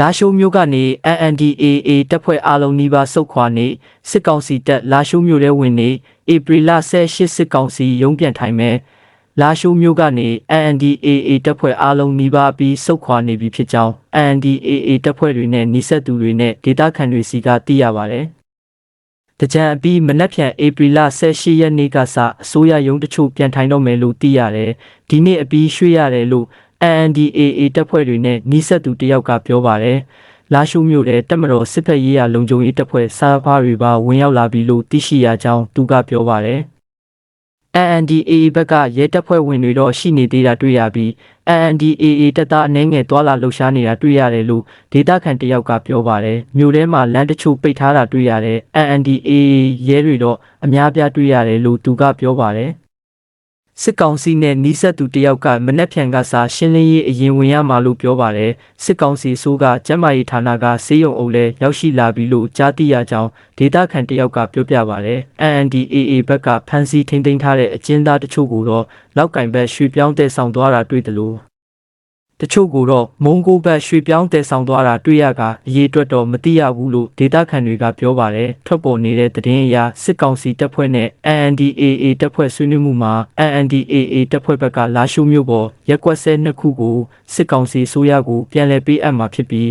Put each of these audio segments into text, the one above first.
လာရှိုးမြို့ကနေ NNDAA တပ်ဖွဲ့အားလုံးနီးပါးစုခွာနေစစ်ကောင်စီတပ်လာရှိုးမြို့ထဲဝင်နေဧပြီလ18စစ်ကောင်စီရုံးပြန်ထိုင်မဲ့လာရှိုးမြို့ကနေ NNDAA တပ်ဖွဲ့အားလုံးနီးပါးပြီးစုခွာနေပြီဖြစ်ကြောင်း NNDAA တပ်ဖွဲ့တွေနဲ့နှိစက်သူတွေနဲ့ဒေသခံတွေစီကသိရပါတယ်။တကြံအပြီးမနက်ဖြန်ဧပြီလ18ရက်နေ့ကစအစိုးရရုံးတချို့ပြန်ထိုင်တော့မယ်လို့သိရတယ်။ဒီနေ့အပြီးရွှေ့ရတယ်လို့ NNDAA တပ်ဖွဲ့တွေနဲ့နှိစက်သူတယောက်ကပြောပါတယ်။လာရှုမြို့တဲ့တက်မတော်စစ်ဖက်ရေးရလုံခြုံရေးတပ်ဖွဲ့စားဖားတွေပါဝင်ရောက်လာပြီလို့သိရှိရကြောင်းသူကပြောပါတယ်။ NNDAA ဘက်ကရဲတပ်ဖွဲ့ဝင်တွေတော့ရှိနေသေးတာတွေ့ရပြီး NNDAA တပ်သားအနှဲငယ်တွာလာလှုပ်ရှားနေတာတွေ့ရတယ်လို့ဒေတာခန်တယောက်ကပြောပါတယ်မြို့ထဲမှာလမ်းတချို့ပိတ်ထားတာတွေ့ရတယ် NNDAA ရဲတွေတော့အများပြားတွေ့ရတယ်လို့သူကပြောပါတယ် စစ်ကောင်စီနဲ့နီးစပ်သူတယောက်ကမနှက်ဖြန်ကစားရှင်းလင်းရေးအရင်ဝင်ရမှာလို့ပြောပါတယ်စစ်ကောင်စီဆိုးကကျမ်းမာရေးဌာနကစေယုံအုပ်လဲရောက်ရှိလာပြီလို့ကြားသိရကြောင်းဒေတာခန်တယောက်ကပြောပြပါတယ် NNDAA ဘက်ကဖမ်းဆီးထိန်းသိမ်းထားတဲ့အကျဉ်းသားတချို့ကိုတော့လောက်ကင်ဘက်ရွှေပြောင်းတဲ့ဆောင်သွားတာတွေ့တယ်လို့ တချို့ကိုတော့မုံကိုဘက်ရွှေပြောင်းတည်ဆောင်သွားတာတွေ့ရကအရေးအတွက်တော့မသိရဘူးလို့ဒေတာခန်တွေကပြောပါတယ်ထွက်ပေါ်နေတဲ့သတင်းအရစစ်ကောင်စီတပ်ဖွဲ့နဲ့ NNDAA တပ်ဖွဲ့ဆွေးနွေးမှုမှာ NNDAA တပ်ဖွဲ့ဘက်ကလာရှုမျိုးပေါ်ရက်ကွက်ဆဲနှစ်ခုကိုစစ်ကောင်စီဆိုရကိုပြန်လည်ပေးအပ်မှာဖြစ်ပြီး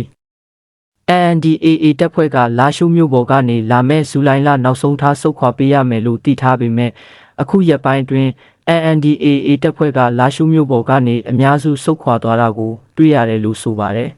NDAA တပ်ဖွဲ့ကလာရှုမျိုးပေါ်ကနေလာမဲ့ဇူလိုင်လနောက်ဆုံးထားဆုတ်ခွာပေးရမယ်လို့တည်ထားပေမဲ့အခုရက်ပိုင်းအတွင်း NNDAA တပ်ဖွဲ့ကလာရှုမျိုးပေါ်ကနေအများစုဆုတ်ခွာသွားတာကိုတွေ့ရတယ်လို့ဆိုပါတယ်